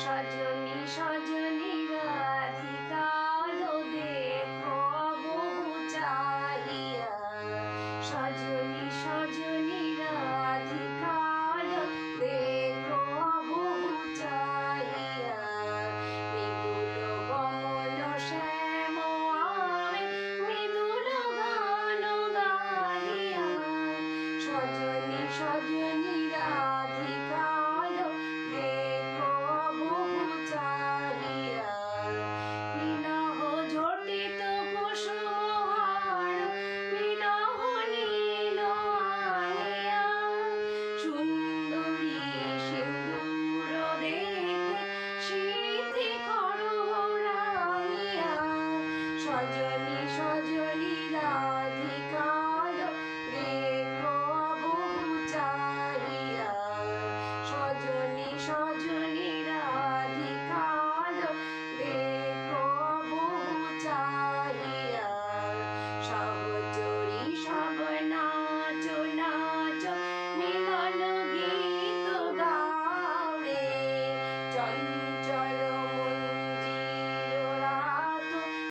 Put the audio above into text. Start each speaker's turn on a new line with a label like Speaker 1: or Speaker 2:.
Speaker 1: সজনী সজনী রাধিকা দেখো বহু চালিয়া সজনী সজনী রাধিকা দেখো বহু চালিয়া মৃদুল কমল শ্যাম মৃদুল গান গাইয়া সজনী সজনী Marjorie.